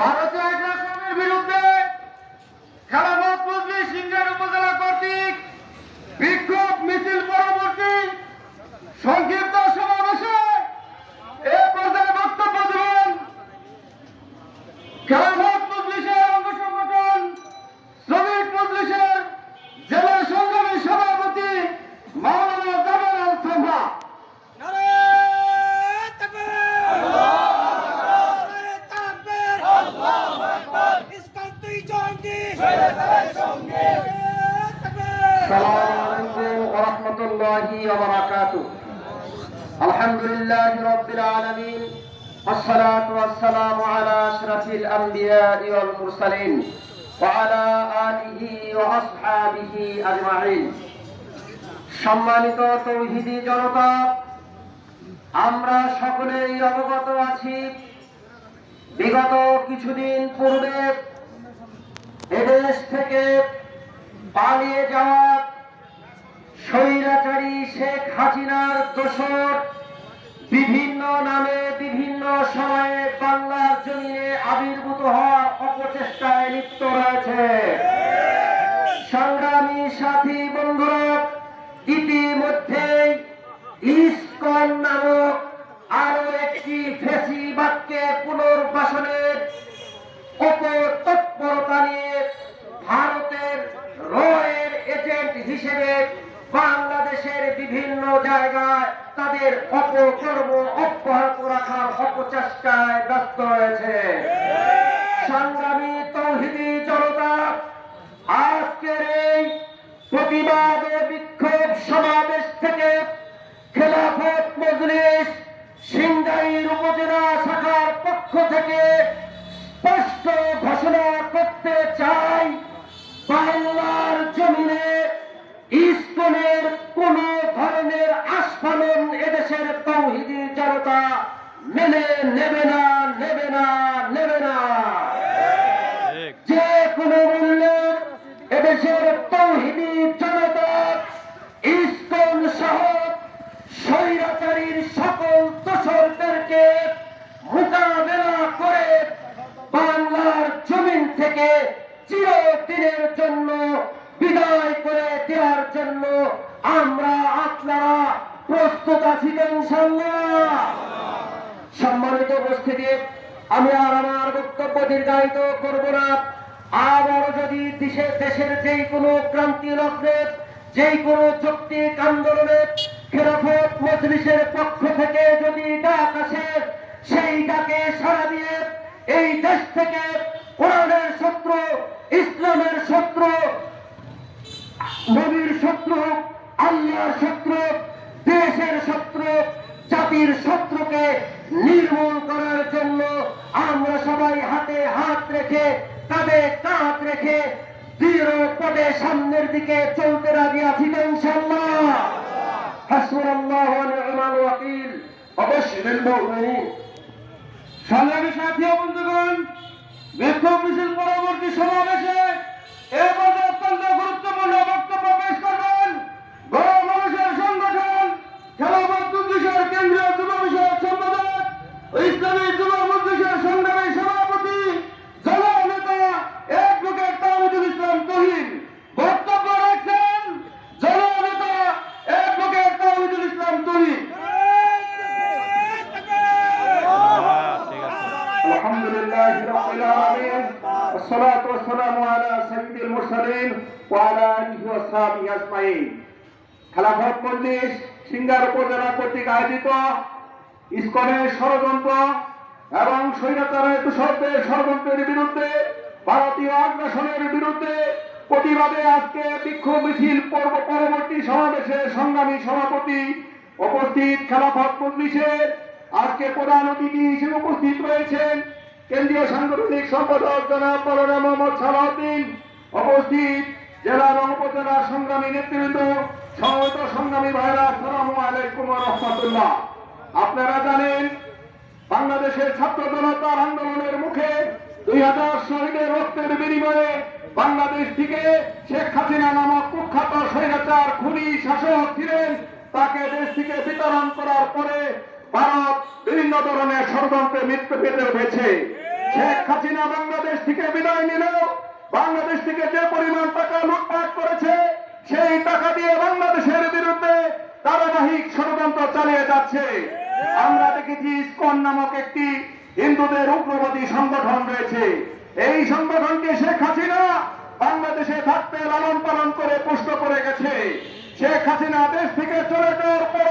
ভারতীয় لله رب العالمين والصلاة والسلام على أشرف الأنبياء والمرسلين وعلى آله وأصحابه أجمعين সম্মানিত তৌহিদি জনতা আমরা সকলেই অবগত আছি বিগত কিছুদিন পূর্বে পালিয়ে যাওয়া স্বৈরাচারী শেখ হাসিনার দোষর বিভিন্ন নামে বিভিন্ন সময়ে বাংলার জমিনে আবির্ভূত হওয়ার অপচেষ্টায় লিপ্ত রয়েছে। সংগ্রামী সাথী বন্ধুরা হিসেবে বাংলাদেশের বিভিন্ন জায়গায় তাদের অপকর্ম অব্যাহত রাখার অপচেষ্টায় ব্যস্ত রয়েছে। সংগ্রামী তৌহিদি জনতা, আজকের এই প্রতিবাদ বিক্ষোভ সমাবেশ থেকে খেলাফত মজলিস সিংগাইর উপজেলা শাখার পক্ষ থেকে স্পষ্ট ঘোষণা নেবে না নেবে না নেবে না। যে কোনো মূল্যে এদেশের তৌহিদি জনতা ইস্কন সহ স্বৈরাচারীর সকল দোষরদেরকে মোকাবেলা করে বাংলার জমিন থেকে চিরদিনের জন্য বিদায় করে দেওয়ার জন্য আমরা আপনারা প্রস্তুত আছি ইনশাল্লাহ সম্মানিত উপস্থিতি আমি আর আমার বক্তব্য দীর্ঘায়িত করব না। আবার যদি দেশের দেশের যেই কোনো ক্রান্তি লগ্নে যেই কোনো যৌক্তিক আন্দোলনে খেলাফত মজলিসের পক্ষ থেকে যদি ডাক আসে, সেই ডাকে সাড়া দিয়ে এই দেশ থেকে কোরআনের শত্রু, ইসলামের শত্রু, নবীর শত্রু, আল্লাহর শত্রু, দেশের শত্রু জাতির শত্রুকে নির্মূল করার জন্য আমরা সবাই হাতে হাত রেখে কাঁধে কাঁধ রেখে দৃঢ় পদে সামনের দিকে চলতে রাজি আছি পরবর্তী সমাবেশে এ পর্যায়ে অত্যন্ত গুরুত্বপূর্ণ বক্তব্য পেশ করবেন গণ মানুষের সংগঠন খেলাফত মজলিসের কেন্দ্রীয় যুব বিষয়ক সম্পাদক ও ইসলামী যুব মজলিসের সংগ্রামী সভাপতি জননেতা অ্যাডভোকেট তাহিদুল ইসলাম তহিন বক্তব্য রাখছেন জননেতা অ্যাডভোকেট তাহিদুল ইসলাম তহিন الحمد لله رب العالمين والصلاة والسلام على سيد المرسلين وعلى آله وصحبه أجمعين খেলাফত মজলিস সিঙ্গার উপজেলা কর্তৃক আয়োজিত ইস্কনের ষড়যন্ত্র এবং স্বৈরাচারের তুষরদের ষড়যন্ত্রের বিরুদ্ধে, ভারতীয় আগ্রাসনের বিরুদ্ধে প্রতিবাদে আজকে বিক্ষোভ মিছিল পর্ব পরবর্তী সমাবেশে সংগ্রামী সভাপতি উপস্থিত খেলাফত মজলিসের আজকে প্রধান অতিথি হিসেবে উপস্থিত রয়েছেন কেন্দ্রীয় সাংগঠনিক সম্পাদক জনাব মৌলানা মোহাম্মদ সালাউদ্দিন, উপস্থিত জেলা এবং উপজেলা সংগ্রামী নেতৃবৃন্দ সমবেত সংগ্রামী ভাইরা, আসসালামু আলাইকুম রাহমাতুল্লাহ। আপনারা জানেন, বাংলাদেশের ছাত্র জনতার আন্দোলনের মুখে দুই হাজার শহীদের রক্তের বিনিময়ে বাংলাদেশ থেকে শেখ হাসিনা নামক কুখ্যাত স্বৈরাচার খুনি শাসক ছিলেন। তাকে দেশ থেকে বিতরণ করার পরে ভারত বিভিন্ন ধরনের ষড়যন্ত্রে মৃত্যু পেতে হয়েছে শেখ হাসিনা বাংলাদেশ থেকে বিদায় নিলেও বাংলাদেশ থেকে যে পরিমাণ টাকা লুটপাট করেছে, সেই টাকা দিয়ে বাংলাদেশের বিরুদ্ধে ধারাবাহিক ষড়যন্ত্র চালিয়ে যাচ্ছে। আমরা দেখেছি ইসকন নামক একটি হিন্দুদের উগ্রবাদী সংগঠন রয়েছে। এই সংগঠনকে শেখ হাসিনা বাংলাদেশে থাকতে লালন পালন করে পুষ্ট করে গেছে। শেখ হাসিনা দেশ থেকে চলে যাওয়ার পর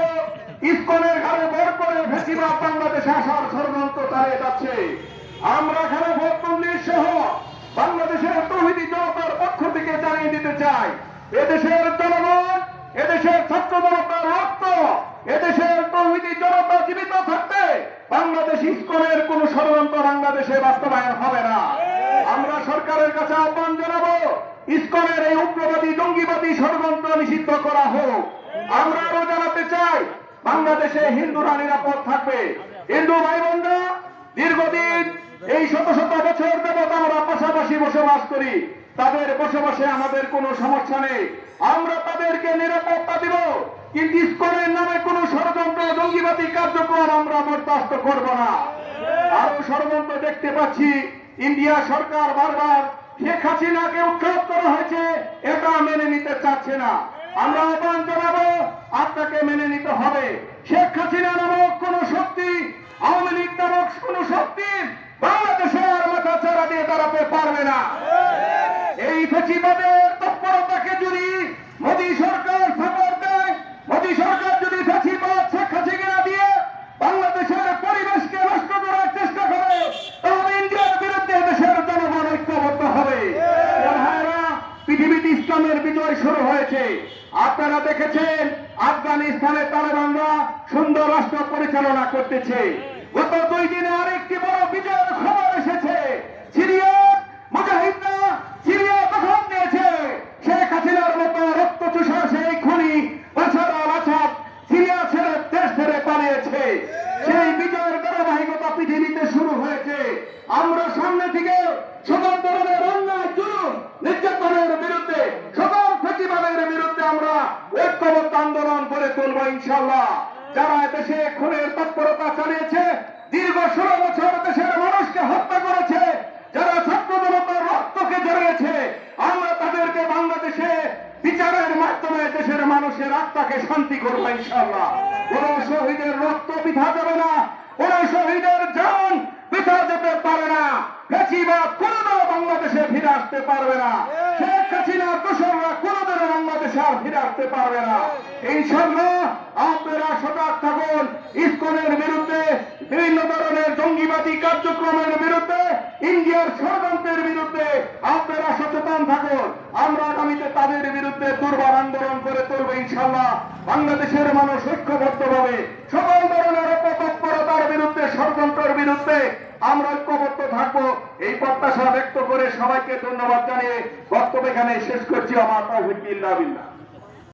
ইসকনের ঘরে ভর করে ভেসিবাদ বাংলাদেশে আসার ষড়যন্ত্র চালিয়ে যাচ্ছে। আমরা এখানে ভোটবন্দি সহ বাংলাদেশের তহিদি জনতার পক্ষ থেকে জানিয়ে দিতে চাই, এদেশের জনগণ, এদেশের ছাত্র জনতার রক্ত এদেশের তহিদি জনতা জীবিত থাকতে বাংলাদেশ ইস্কনের কোন ষড়যন্ত্র বাংলাদেশে বাস্তবায়ন হবে না? আমরা সরকারের কাছে আহ্বান জানাব ইস্কনের এই উগ্রবাদী জঙ্গিবাদী ষড়যন্ত্র নিষিদ্ধ করা হোক। আমরা আরও জানাতে চাই বাংলাদেশে হিন্দুরা নিরাপদ থাকবে। হিন্দু ভাই বোনরা দীর্ঘদিন এই শত শত বছর যাবৎ আমরা পাশাপাশি বসবাস করি। তাদের বসবাসে আমাদের কোনো সমস্যা নেই। আমরা তাদেরকে নিরাপত্তা দিব কিন্তু ইস্কনের নামে কোনো ষড়যন্ত্র জঙ্গিবাদী কার্যক্রম আমরা বরদাস্ত করব না। আরও ষড়যন্ত্র দেখতে পাচ্ছি, ইন্ডিয়া সরকার বারবার শেখ হাসিনাকে উৎখাত করা হয়েছে, এটা মেনে নিতে চাচ্ছে না। আমরা আহ্বান জানাব, আপনাকে মেনে নিতে হবে। শেখ হাসিনা নামক কোন শক্তি, আওয়ামী লীগ নামক কোন শক্তি বাংলাদেশে আর মাথা ছাড়া দিয়ে দাঁড়াতে পারবে না। এই ফেসিবাদের তৎপরতাকে যদি মোদী সরকার সাপোর্ট দেয় মোদী সরকার যদি ফেসিবাদ শেখ হাসিনা দিয়ে বাংলাদেশের পরিবেশকে নষ্ট করার চেষ্টা করে তাহলে ইন্ডিয়ার বিরুদ্ধে দেশের জনগণ ঐক্যবদ্ধ হবে ভাইরা পৃথিবীতে বিজয় শুরু হয়েছে। আপনারা দেখেছেন, আফগানিস্তানের তালেবানরা সুন্দর রাষ্ট্র পরিচালনা করতেছে। গত দুই দিনে আরেকটি বড় বিজয়ের খবর এসেছে সিরিয়ার মুজাহিদরা সিরিয়া দখল নিয়েছে শেখ হাসিনার মতো রক্ত চুষা সেই খুনি বাছার আল আসাদ সিরিয়া ছেড়ে দেশ ছেড়ে পালিয়েছে সেই বিজয়ের ধারাবাহিকতা পৃথিবীতে শুরু হয়েছে আমরা সামনে থেকে সকল ধরনের অন্যায় জুলুম নির্যাতনের বিরুদ্ধে সকল প্রতিবাদের বিরুদ্ধে আমরা ঐক্যবদ্ধ আন্দোলন করে তুলব ইনশাল্লাহ যারা দেশে খুনের তৎপরতা চালিয়েছে, দীর্ঘ ষোলো বছর দেশের মানুষকে হত্যা করেছে, যারা ছাত্র জনতার রক্তকে জড়িয়েছে আমরা তাদেরকে বাংলাদেশে বিচারের মাধ্যমে দেশের মানুষের আত্মাকে শান্তি করব ইনশাল্লাহ কোন শহীদের রক্ত বৃথা যাবে না, কোন শহীদের জান বৃথা যেতে পারে না। ফেঁচিবাদ কোনদিনও বাংলাদেশে ফিরে আসতে পারবে না। শেখ হাসিনা দোসররা কোনদিনও বাংলাদেশে আর ফিরে আসতে পারবে না। ইনশাল্লাহ আপনারা সজাগ থাকুন। ইস্কনের বিরুদ্ধে বিভিন্ন ধরনের জঙ্গিবাদী কার্যক্রমের বিরুদ্ধে ইন্ডিয়ার ষড়যন্ত্রের বিরুদ্ধে আপনারা সচেতন থাকুন। আমরা আগামীতে তাদের বিরুদ্ধে দুর্বার আন্দোলন করে তুলব ইনশাল্লাহ বাংলাদেশের মানুষ ঐক্যবদ্ধ ভাবে সকল ধরনের বিরুদ্ধে ষড়যন্ত্রের বিরুদ্ধে আমরা ঐক্যবদ্ধ থাকব। এই প্রত্যাশা ব্যক্ত করে সবাইকে ধন্যবাদ জানিয়ে বক্তব্য এখানে শেষ করছি। আমার বিল্লা